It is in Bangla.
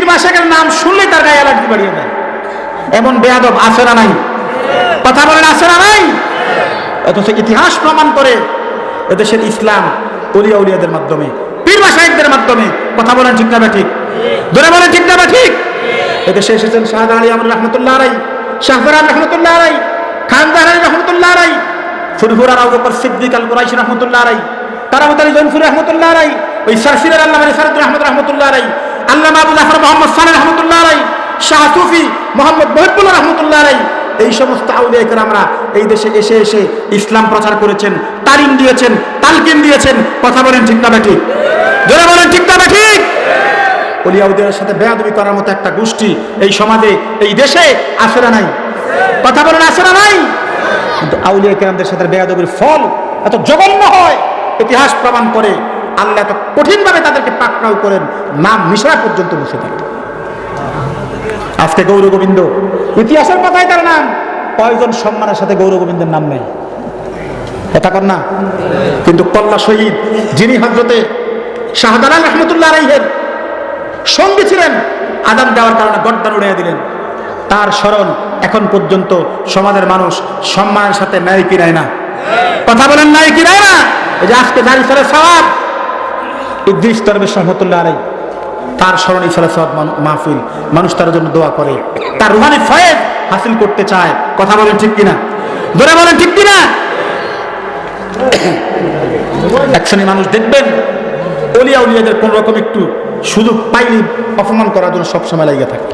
পীর বাসাকের নাম শুনলে তার গায়ে অ্যালার্জি বাড়িয়ে দেয় এমন বেয়াদব আছে না নাই? কথা বলেন, আছে না নাই? অথচ ইতিহাস প্রমাণ করে এদেশের ইসলাম উলিয়া উলিয়াদের মাধ্যমে, পীর বাসায়কদের মাধ্যমে। কথা বলেন, ঠিক না ঠিক? ধরে বলেন, ঠিক না ঠিক? এদেশে এসেছেন শাহজাহান আলী আমর রহমতুল্লাহ রাই শাহফরান রহমতুল্লাহ রাই খানজাহান আলী রহমতুল্লাহ রাই ফুরফুরার আবু বকর সিদ্দিক আল কুরাইশ রহমতুল্লাহ রাই তারামত আলী জনফুর রহমতুল্লাহ রাই ওই সারসিরের আল্লাহ আলী সারুদ্দ রহমত রহমতুল্লাহ রাই আল্লাহ আবু জাফর মোহাম্মদ সালেহ রহমতুল্লাহ রাই শাহ সুফি মোহাম্মদ মহিবুল্লাহ রহমতুল্লাহ রাই এই সমস্ত আউলিয়া আমরা এই দেশে এসে এসে ইসলাম প্রচার করেছেন, তালিম দিয়েছেন, তালকিন দিয়েছেন, কথা বলেন ঠিক না ঠিক? জোরে বলেন ঠিক না ঠিক? অলিয়াউদের সাথে বেয়াদবি করার মতো একটা গোষ্ঠী এই সমাজে, এই দেশে আসে না নাই? কথা বলেন আসে নাই? কিন্তু আউলিয়া কেরামদের সাথে বেয়াদবির ফল এত জঘন্য হয়, ইতিহাস প্রমাণ করে আল্লাহ এত কঠিনভাবে তাদেরকে পাকড়াও করেন নাম মিশরা পর্যন্ত বসে দেন আজকে গৌর গোবিন্দ ইতিহাসের পাতায় তার নাম। কয়জন সম্মানের সাথে গৌর গোবিন্দের নাম নেয় কথা কর না। কিন্তু কল্লা শহীদ, যিনি হজরতে শাহদালাল রহমতুল্লাহ আলাইহের সঙ্গী ছিলেন, আদান দেওয়ার কারণে গড্ডান উড়িয়ে দিলেন। তার স্মরণ এখন পর্যন্ত সমাজের মানুষ সম্মানের সাথে ন্যায় কি নেয় না। কথা বলেন ন্যায় কি নেয় না? এই যে আজকে দাঁড়িয়ে সালে সবাব ইদ্রিস রহমতুল্লাহ আলাই তার মাহফিল, মানুষ তার জন্য দোয়া করে। তার রুহানি ফয়েজ হাসিল করতে চায়। কথা বলেন ঠিক কিনা? বলেন ঠিক কিনা? মানুষ দেখবেন, অলিয়া উলিয়াদের কোন রকম একটু সুযোগ পাইনি অপমান করার জন্য সবসময় লাগিয়ে থাকে।